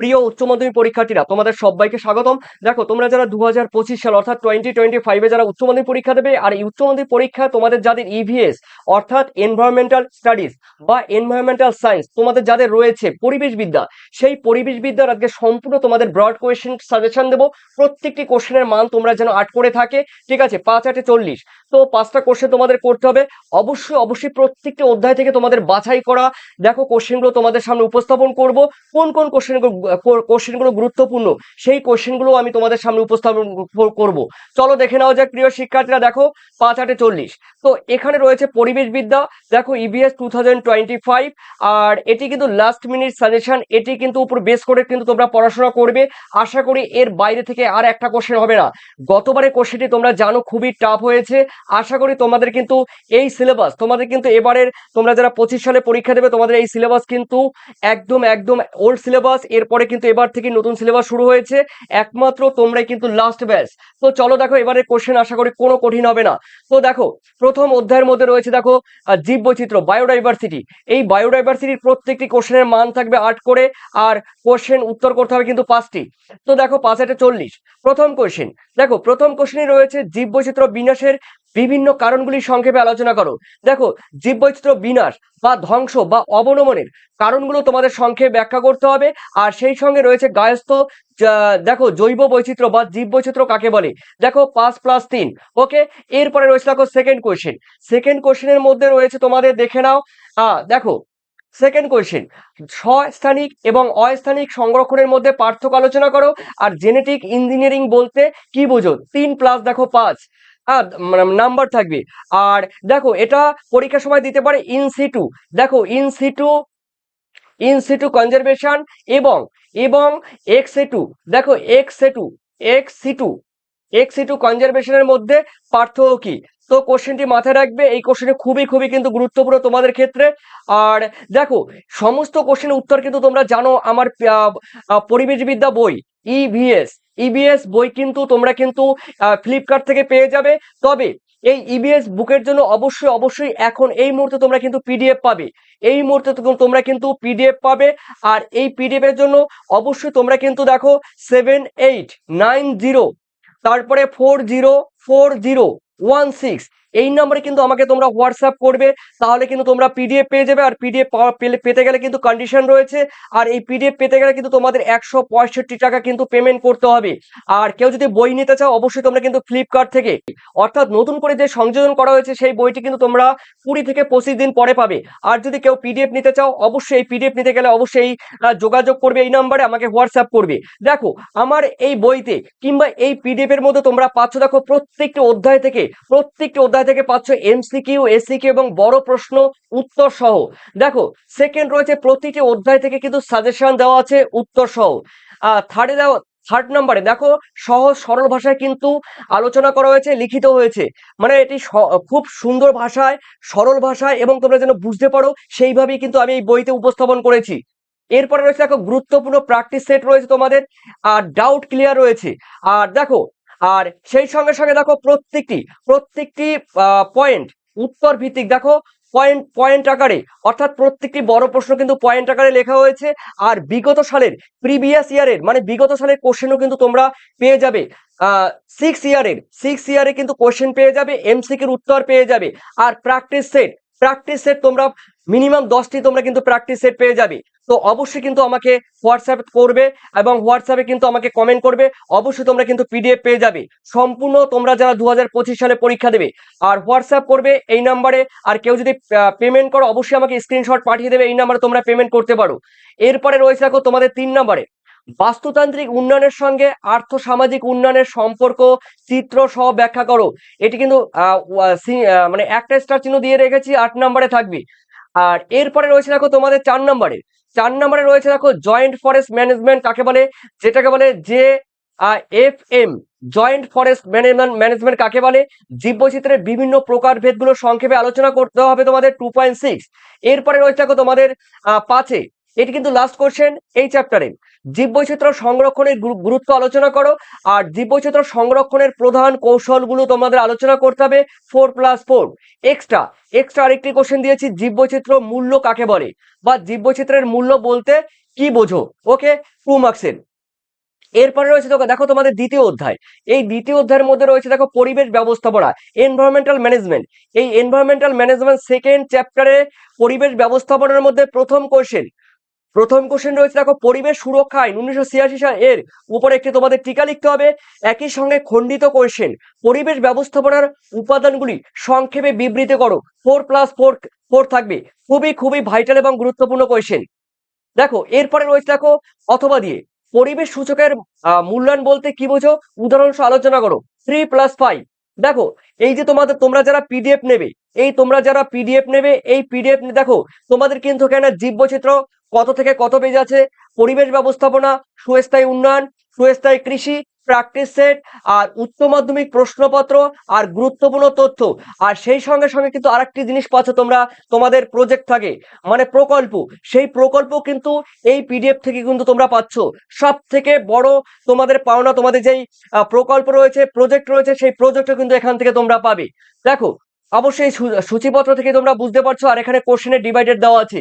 প্রিয় উচ্চ মাধ্যমিক পরীক্ষার্থীরা, তোমাদের সবাইকে স্বাগতম। দেখো, তোমরা যারা দু হাজার পঁচিশ সাল, অর্থাৎ টোয়েন্টি টোয়েন্টি ফাইভে যারা উচ্চ মাধ্যমিক পরীক্ষা দেবে, আর এই উচ্চ মাধ্যমিক পরীক্ষা তোমাদের যাদের ইভিএস অর্থাৎ এনভায়রনমেন্টাল স্টাডিজ বা এনভায়রনমেন্টাল সায়েন্স তোমাদের যাদের রয়েছে পরিবেশবিদ্যা, সেই পরিবেশবিদ্যার আজকে সম্পূর্ণ তোমাদের ব্রড কোয়েশ্চেন সাজেশন দেবো। প্রত্যেকটি কোশ্চেনের মান তোমরা যেন আট করে থাকে, ঠিক আছে? পাঁচ, আটে চল্লিশ। তো পাঁচটা কোশ্চেন তোমাদের করতে হবে। অবশ্যই অবশ্যই প্রত্যেকটি অধ্যায় থেকে তোমাদের বাছাই করা। দেখো কোশ্চেনগুলো তোমাদের সামনে উপস্থাপন করব। কোন কোন কোশ্চেনগুলো কোশ্চেনগুলো গুরুত্বপূর্ণ। সেই কোশ্চেনগুলো আমি তোমাদের সামনে উপস্থাপন করব। চলো দেখে নেওয়া যাক, প্রিয় শিক্ষার্থীরা, দেখো, পাঁচ আটে চল্লিশ। তো এখানে রয়েছে পরিবেশবিদ্যা, দেখো E EVS two twenty five আর এটি কিন্তু লাস্ট মিনিট সাজেশন এটি কিন্তু উপর বেস করে কিন্তু তোমরা পড়াশোনা করবে। আশা করি এর বাইরে থেকে আর একটা কোশ্চেন হবে না। গতবারের কোশ্চেনটি তোমরা জানো, খুবই টাফ হয়েছে। আশা করি তোমাদের কিন্তু এই সিলেবাস তোমাদের কিন্তু এবারের, তোমরা যারা পঁচিশ সালে পরীক্ষা দেবে, তোমাদের এই সিলেবাস কিন্তু একদম একদম ওল্ড সিলেবাস এরপরে কিন্তু এবার থেকে নতুন সিলেবাস শুরু হয়েছে। একমাত্র তোমরাই কিন্তু লাস্ট ব্যাচ তো চলো দেখো এবারে কোশ্চেন আশা করি কোনো কঠিন হবে না। তো দেখো, প্রথম অধ্যায়ের মধ্যে রয়েছে দেখো জীব বৈচিত্র্য বায়োডাইভার্সিটি এই বায়োডাইভার্সিটির প্রত্যেকটি কোশ্চেনের মান থাকবে আট করে, আর কোশ্চেন উত্তর করতে হবে কিন্তু পাঁচটি। তো দেখো, পাঁচ আটে চল্লিশ। প্রথম কোশ্চেন দেখো, প্রথম কোশ্চেনই রয়েছে জীব বৈচিত্র্য বিনাশের বিভিন্ন কারণগুলি সংক্ষেপে আলোচনা করো। দেখো জীব বৈচিত্র্য বিনাশ বা ধ্বংস বা অবনমনের কারণগুলো তোমাদের সংক্ষেপে ব্যাখ্যা করতে হবে। আর সেই সঙ্গে রয়েছে গায়স্থ দেখো, জৈব বৈচিত্র্য বা জীব বৈচিত্র্য কাকে বলে? দেখো, পাঁচ প্লাস তিন। ওকে, এরপরে রয়েছে দেখো সেকেন্ড কোশ্চেন সেকেন্ড কোশ্চেনের মধ্যে রয়েছে তোমাদের দেখে নাও। আহ দেখো, সেকেন্ড কোয়েশ্চেন। স্থানিক এবং অস্থানিক সংরক্ষণের মধ্যে পার্থক্য আলোচনা করো। আর জেনেটিক ইঞ্জিনিয়ারিং বলতে কি বোঝো? তিন প্লাস, দেখো, পাঁচ। হ্যাঁ নাম্বার থাকবে। আর দেখো, এটা পরীক্ষার সময় দিতে পারে ইন সিটু দেখো in situ in situ conservation এবং এবং এক্স টু দেখো ex two ex situ ex situ কনজারভেশনের মধ্যে পার্থক্য কি? তো কোশ্চেনটি মাথায় রাখবে, এই কোশ্চেনটি খুবই খুবই কিন্তু গুরুত্বপূর্ণ তোমাদের ক্ষেত্রে। আর দেখো, সমস্ত কোশ্চেনের উত্তর কিন্তু তোমরা জানো আমার পরিবেশবিদ্যা বই E ইভিএস ইবিএস বই কিন্তু তোমরা কিন্তু ফ্লিপকার্ট থেকে পেয়ে যাবে। তবে এই ইবিএস বুকের জন্য অবশ্যই অবশ্যই এখন এই মুহূর্তে তোমরা কিন্তু পিডিএফ পাবে। এই মুহূর্তে তোমরা কিন্তু পিডিএফ পাবে। আর এই পিডিএফ এর জন্য অবশ্যই তোমরা কিন্তু দেখো সেভেন এইট নাইন জিরো তারপরে four zero four zero one six এই নম্বরে কিন্তু আমাকে তোমরা হোয়াটসঅ্যাপ করবে, তাহলে কিন্তু তোমরা পিডিএফ পেয়ে যাবে, আর পিডিএফ পেতে গেলে কিন্তু কন্ডিশন রয়েছে, আর এই পিডিএফ পেতে গেলে কিন্তু তোমাদের একশো পঁয়ষট্টি টাকা কিন্তু পেমেন্ট করতে হবে। আর কেউ যদি বই নিতে চাও, অবশ্যই তোমরা কিন্তু ফ্লিপকার্ট থেকে, অর্থাৎ নতুন করে যে সংযোজন করা হয়েছে, সেই বইটি কিন্তু তোমরা কুড়ি থেকে পঁচিশ দিন পরে পাবে। আর যদি কেউ পিডিএফ নিতে চাও, অবশ্যই এই পিডিএফ নিতে গেলে অবশ্যই যোগাযোগ করবে এই নাম্বারে আমাকে হোয়াটসঅ্যাপ করবে। দেখো, আমার এই বইতে কিংবা এই পিডিএফ এর মধ্যে তোমরা পাচ্ছ, দেখো প্রত্যেকটি অধ্যায় থেকে, প্রত্যেকটি অধ্যায় থেকে পাচ্ছ এমসিকিউ এসিকিউ এবং বড় প্রশ্ন, উত্তর সহ। দেখো সেকেন্ড রয়েছে প্রতিটি অধ্যায় থেকে কিন্তু সাজেশন দেওয়া আছে উত্তর সহ। থার্ডে দেওয়া থার্ড নম্বরে দেখো, সহজ সরল ভাষায় কিন্তু আলোচনা করা হয়েছে, লিখিত হয়েছে। মানে এটি খুব সুন্দর ভাষায়, সরল ভাষায় এবং তোমরা যেন বুঝতে পারো, সেইভাবেই কিন্তু আমি এই বইতে উপস্থাপন করেছি। এরপরে রয়েছে দেখো, গুরুত্বপূর্ণ প্র্যাকটিস সেট রয়েছে তোমাদের, আর ডাউট ক্লিয়ার রয়েছে। আর দেখো আর সেই সঙ্গে সঙ্গে দেখো প্রত্যেকটি প্রত্যেকটি পয়েন্ট উত্তর ভিত্তিক, দেখো পয়েন্ট পয়েন্ট আকারে, অর্থাৎ প্রত্যেকটি বড় প্রশ্ন কিন্তু পয়েন্ট আকারে লেখা হয়েছে, আর বিগত সালের প্রিভিয়াস ইয়ারের মানে বিগত সালের কোশ্চেনও কিন্তু তোমরা পেয়ে যাবে। সিক্স ইয়ারের সিক্স ইয়ারে কিন্তু কোশ্চেন পেয়ে যাবে এমসিকির উত্তর পেয়ে যাবে, আর প্র্যাকটিস সেট প্র্যাকটিস সেট তোমরা মিনিমাম দশটি তোমরা কিন্তু প্র্যাকটিস সেট পেয়ে যাবে। তো অবশ্যই কিন্তু আমাকে হোয়াটসঅ্যাপ করবে এবং হোয়াটসঅ্যাপে কিন্তু আমাকে কমেন্ট করবে। অবশ্যই তোমরা কিন্তু পিডিএফ পেয়ে যাবে। সম্পূর্ণ তোমরা যারা দু হাজার পঁচিশ সালে পরীক্ষা দেবে, আর হোয়াটসঅ্যাপ করবে এই নাম্বারে আর কেউ যদি পেমেন্ট করো, অবশ্যই আমাকে স্ক্রিনশট পাঠিয়ে দেবে, এই নাম্বারে তোমরা পেমেন্ট করতে পারো। এরপরে রয়েছে দেখো তোমাদের তিন নম্বরে বাস্তুতান্ত্রিক উন্নয়নের সঙ্গে আর্থ সামাজিক উন্নয়নের সম্পর্ক, চিত্র সহ ব্যাখ্যা করো। এটি কিন্তু মানে একটা স্টার চিহ্ন দিয়ে রেখেছি, আট নম্বরে থাকবে। আর এরপরে রয়েছে দেখো তোমাদের চার নম্বরে। চার নম্বরে রয়েছে দেখো জয়েন্ট ফরেস্ট ম্যানেজমেন্ট কাকে বলে? যেটাকে বলে যে F M joint forest management management কাকে বলে? জীববৈচিত্র্যের বিভিন্ন প্রকারভেদগুলো সংক্ষেপে আলোচনা করতে হবে তোমাদের টু পয়েন্ট সিক্স এরপরে রয়েছে দেখো তোমাদের পাঁচে। এটি কিন্তু লাস্ট কোশ্চেন এই চ্যাপ্টারে জীববৈচিত্র্য সংরক্ষণের গুরুত্ব আলোচনা করো, আর জীব জীববৈচিত্র্য সংরক্ষণের প্রধান কৌশলগুলো তোমাদের আলোচনা করতে হবে four plus four extra extra আরেকটি কোশ্চেন দিয়েছি, জীব জীববৈচিত্র্য মূল্য কাকে বলে? বা জীব জীববৈচিত্র্যের মূল্য বলতে কি বোঝো? ওকে টু মার্কসের এরপরে রয়েছে দেখো তোমাদের দ্বিতীয় অধ্যায়। এই দ্বিতীয় অধ্যায়ের মধ্যে রয়েছে দেখো পরিবেশ ব্যবস্থাপনা এনভায়রনমেন্টাল ম্যানেজমেন্ট এই এনভায়রনমেন্টাল ম্যানেজমেন্ট সেকেন্ড চ্যাপ্টারে পরিবেশ ব্যবস্থাপনার মধ্যে প্রথম কোশ্চেন প্রথম কোশ্চেন রয়েছে, দেখো, পরিবেশ সুরক্ষা আইন উনিশশো ছিয়াশি সাল এর উপরে একটি তোমাদের টিকা লিখতে হবে। একই সঙ্গে খণ্ডিত কোশ্চেন পরিবেশ ব্যবস্থাপনার উপাদানগুলি সংক্ষেপে বিবৃতি করো। ফোর প্লাস ফোর ফোর থাকবে। খুবই খুবই ভাইটাল এবং গুরুত্বপূর্ণ কোশ্চেন দেখো, এরপরে রয়েছে, দেখো, অথবা দিয়ে। পরিবেশ সূচকের মূল্যায়ন বলতে কি বোঝো? উদাহরণ আলোচনা করো। থ্রি প্লাস ফাইভ দেখো, এই যে তোমাদের, তোমরা যারা পিডিএফ নেবে, এই তোমরা যারা পিডিএফ নেবে, এই পিডিএফ দেখো, তোমাদের কিন্তু এখানে জীববৈচিত্র্য কত থেকে কত পেজ আছে? পরিবেশ ব্যবস্থাপনা, সুস্থায়ী উন্নয়ন, সুস্থায়ী কৃষি প্র্যাকটিস সেট আর উচ্চ মাধ্যমিক প্রশ্নপত্র, আর গুরুত্বপূর্ণ তথ্য। আর সেই সঙ্গে সঙ্গে কিন্তু আরেকটি জিনিস পাচ্ছ তোমরা, তোমাদের প্রজেক্ট থাকে মানে প্রকল্প। সেই প্রকল্প কিন্তু এই পিডিএফ থেকে কিন্তু তোমরা পাচ্ছ। সব থেকে বড় তোমাদের পাওনা, তোমাদের যেই প্রকল্প রয়েছে প্রজেক্ট রয়েছে, সেই প্রজেক্টও কিন্তু এখান থেকে তোমরা পাবে। দেখো অবশ্যই সূচিপত্র থেকে তোমরা বুঝতে পারছ, আর এখানে কোশ্চেনের ডিভাইডেড দেওয়া আছে।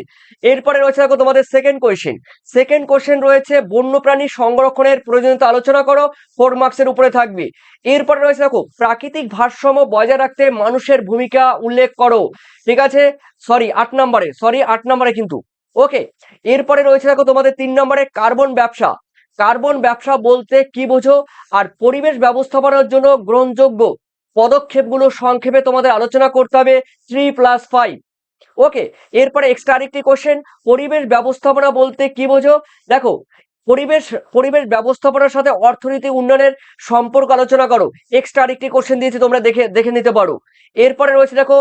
এরপরে রয়েছে দেখো তোমাদের সেকেন্ড কোয়েশ্চেন সেকেন্ড কোশ্চেন রয়েছে, বন্যপ্রাণী সংরক্ষণের প্রয়োজনীয়তা আলোচনা করো ফোর মার্কসের উপরে থাকবে। এরপরে রয়েছে দেখো, প্রাকৃতিক ভারসাম্য বজায় রাখতে মানুষের ভূমিকা উল্লেখ করো। ঠিক আছে? সরি আট নম্বরে সরি আট নম্বরে কিন্তু। ওকে এরপরে রয়েছে দেখো তোমাদের তিন নম্বরে কার্বন ব্যবসা। কার্বন ব্যবসা বলতে কি বোঝো? আর পরিবেশ ব্যবস্থাপনার জন্য গ্রহণযোগ্য। পদক্ষেপগুলো সংক্ষেপে তোমাদের আলোচনা করতে হবে থ্রি প্লাস ফাইভ ওকে এরপরে এক্সট্রা আরেকটি কোশ্চেন পরিবেশ ব্যবস্থাপনা বলতে কি বোঝো? দেখো, পরিবেশ পরিবেশ ব্যবস্থাপনার সাথে অর্থনীতি উন্নয়নের সম্পর্ক আলোচনা করো। এক্সট্রা আরেকটি কোশ্চেন দিয়েছি, তোমরা দেখে দেখে নিতে পারো। এরপরে রয়েছে দেখো,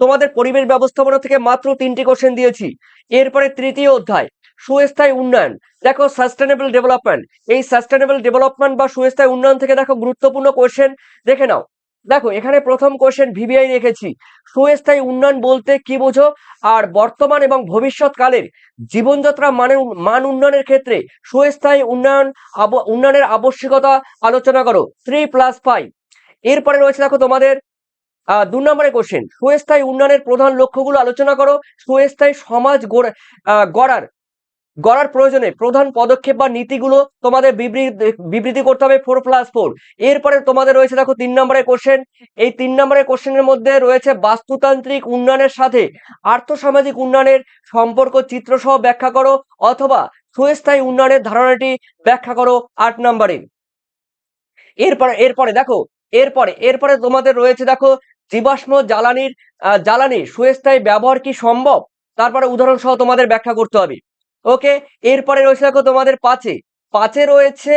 তোমাদের পরিবেশ ব্যবস্থাপনা থেকে মাত্র তিনটি কোশ্চেন দিয়েছি। এরপরে তৃতীয় অধ্যায়, সুস্থায়ী উন্নয়ন। দেখো সাস্টেনেবল ডেভেলপমেন্ট এই সাস্টেনেবল ডেভেলপমেন্ট বা সুস্থায়ী উন্নয়ন থেকে দেখো, গুরুত্বপূর্ণ কোশ্চেন দেখে নাও। দেখো, এখানে প্রথম কোশ্চেন ভিভিআই রেখেছি। সুস্থায়ী উন্নয়ন বলতে কি বোঝো? আর বর্তমান এবং ভবিষ্যৎকালের জীবনযাত্রা মানের মান উন্নয়নের ক্ষেত্রে সুস্থায়ী উন্নয়ন উন্নয়নের আবশ্যকতা আলোচনা করো। থ্রি প্লাস ফাইভ এরপরে রয়েছে দেখো তোমাদের দু নম্বরে কোশ্চেন সুস্থায়ী উন্নয়নের প্রধান লক্ষ্যগুলো আলোচনা করো। সুস্থায়ী সমাজ গড়ে- গড়ার গড়ার প্রয়োজনে প্রধান পদক্ষেপ বা নীতিগুলো তোমাদের বিবৃতি করতে হবে ফোর প্লাস ফোর এরপরে তোমাদের রয়েছে দেখো তিন নম্বরের কোশ্চেন এই তিন নম্বরের কোশ্চেনের মধ্যে রয়েছে বাস্তুতান্ত্রিক উন্নয়নের সাথে আর্থসামাজিক উন্নয়নের সম্পর্ক চিত্র সহ ব্যাখ্যা করো অথবা সুস্থায়ী উন্নয়নের ধারণাটি ব্যাখ্যা করো আট নম্বরে। এরপরে এরপরে দেখো এরপরে এরপরে তোমাদের রয়েছে দেখো জীবাশ্ম জ্বালানির আহ, জ্বালানির সুস্থায়ী ব্যবহার কি সম্ভব? তারপরে উদাহরণ সহ তোমাদের ব্যাখ্যা করতে হবে। ওকে এরপরে রয়েছে দেখো তোমাদের পাঁচে। পাঁচে রয়েছে,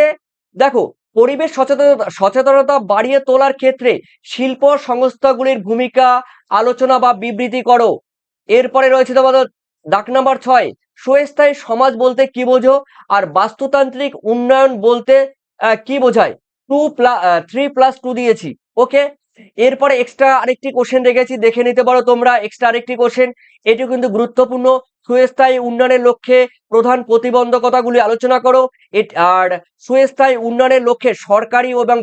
দেখো, পরিবেশ সচেতনতা সচেতনতা বাড়িয়ে তোলার ক্ষেত্রে শিল্প সংস্থাগুলির ভূমিকা, আলোচনা বা বিবৃতি করো। এরপরে রয়েছে তোমাদের ডাক নাম্বার ছয় সুস্থায়ী সমাজ বলতে কি বোঝো? আর বাস্তুতান্ত্রিক উন্নয়ন বলতে কি বোঝায়? Two plus three plus two দিয়েছি। ওকে এরপরে এক্সট্রা আরেকটি কোশ্চেন রেখেছি, দেখে নিতে পারো তোমরা এক্সট্রা আরেকটি কোশ্চেন এটিও কিন্তু গুরুত্বপূর্ণ। সুস্থায়ী উন্নয়নের লক্ষ্যে প্রধান প্রতিবন্ধকতাগুলি আলোচনা করো। আর সুস্থায়ী উন্নয়নের লক্ষ্যে সরকারি এবং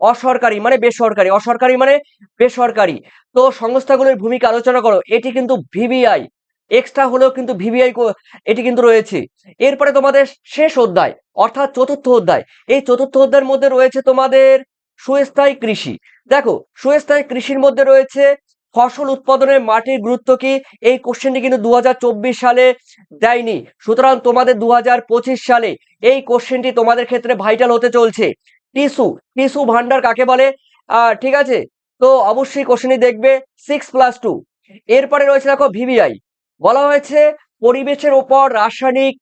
অসরকারি মানে বেসরকারি। অসরকারি মানে বেসরকারি। তো সংস্থাগুলির ভূমিকা আলোচনা করো। এটি কিন্তু ভিভিআই। এক্সট্রা হলেও কিন্তু ভিভিআই এটি কিন্তু রয়েছে। এরপরে তোমাদের শেষ অধ্যায়, অর্থাৎ চতুর্থ অধ্যায়। এই চতুর্থ অধ্যায়ের মধ্যে রয়েছে তোমাদের সুস্থায়ী কৃষি। দেখো, সুস্থায়ী কৃষির মধ্যে রয়েছে ফসল উৎপাদনের মাটির গুরুত্ব কি? এই কোশ্চেনটি কিন্তু দু হাজার চব্বিশ সালে দেয়নি। সুতরাং তোমাদের দু হাজার পঁচিশ সালে এই কোশ্চেনটি তোমাদের ক্ষেত্রে ভাইটাল হতে চলছে। টিসু টিসু ভান্ডার কাকে বলে? ঠিক আছে? তো অবশ্যই কোশ্চেনটি দেখবে সিক্স প্লাস টু এরপরে রয়েছে দেখো ভিভিআই বলা হয়েছে, পরিবেশের ওপর রাসায়নিক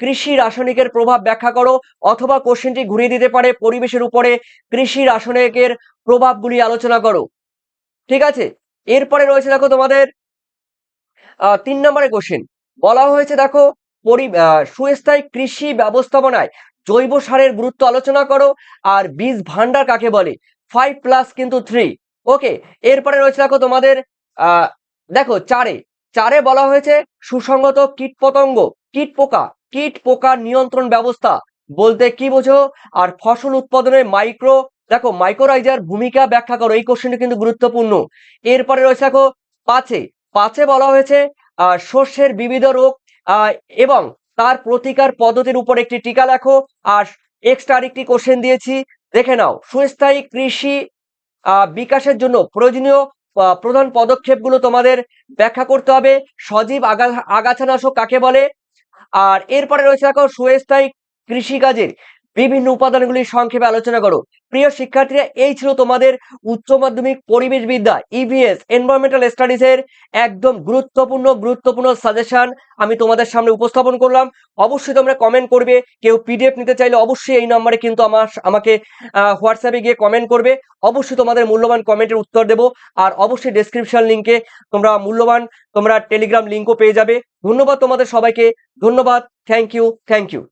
কৃষি রাসায়নিকের প্রভাব ব্যাখ্যা করো, অথবা কোশ্চেনটি ঘুরিয়ে দিতে পারে পরিবেশের উপরে কৃষি রাসায়নিকের প্রভাবগুলি আলোচনা করো। ঠিক আছে? এরপরে রয়েছে দেখো তোমাদের তিন নম্বরের কোশ্চেন বলা হয়েছে দেখো, পরি সুস্থায়ী কৃষি ব্যবস্থাপনায় জৈব সারের গুরুত্ব আলোচনা করো, আর বীজ ভান্ডার কাকে বলে? ফাইভ প্লাস কিন্তু থ্রি ওকে এরপরে রয়েছে দেখো তোমাদের দেখো চারে। চারে বলা হয়েছে সুসংগত কীট পতঙ্গ, কীট পোকা কীট পোকা নিয়ন্ত্রণ ব্যবস্থা। বলতে কি বোঝো? আর ফসল উৎপাদনে মাইক্রো দেখো মাইক্রোরাইজার ভূমিকা ব্যাখ্যা করো, এই কোশ্চেনটি কিন্তু গুরুত্বপূর্ণ। এরপরে রয়েছে দেখো, পাঁচে পাঁচে বলা হয়েছে শস্যের বিবিধ রোগ এবং তার প্রতিকার পদ্ধতির উপর একটি টিকা লেখো, আর এক্সট্রা আরেকটি কোশ্চেন দিয়েছি। দেখে নাও, সুস্থায়ী কৃষি বিকাশের জন্য প্রয়োজনীয় প্রধান পদক্ষেপগুলো তোমাদের ব্যাখ্যা করতে হবে। সজীব আগাছানাশক কাকে বলে? আর এরপরে রয়েছে দেখো, সুস্থায়ী কৃষিকাজের বিভিন্ন উপাদানগুলি সংক্ষেপে আলোচনা করো। প্রিয় শিক্ষার্থীরা, এই ছিল তোমাদের উচ্চ মাধ্যমিক পরিবেশ বিদ্যা ইভিএস এনভায়রনমেন্টাল স্টাডিজ এর একদম গুরুত্বপূর্ণ গুরুত্বপূর্ণ সাজেশন আমি তোমাদের সামনে উপস্থাপন করলাম। অবশ্যই তোমরা কমেন্ট করবে, কেউ পিডিএফ নিতে চাইলে অবশ্যই এই নম্বরে কিন্তু আমার, আমাকে হোয়াটসঅ্যাপে গিয়ে কমেন্ট করবে। অবশ্যই তোমাদের মূল্যবান কমেন্টের উত্তর দেবো। আর অবশ্যই ডেসক্রিপশন লিঙ্কে তোমরা মূল্যবান, তোমরা টেলিগ্রাম লিঙ্কও পেয়ে যাবে। ধন্যবাদ তোমাদের সবাইকে। ধন্যবাদ। Thank you thank you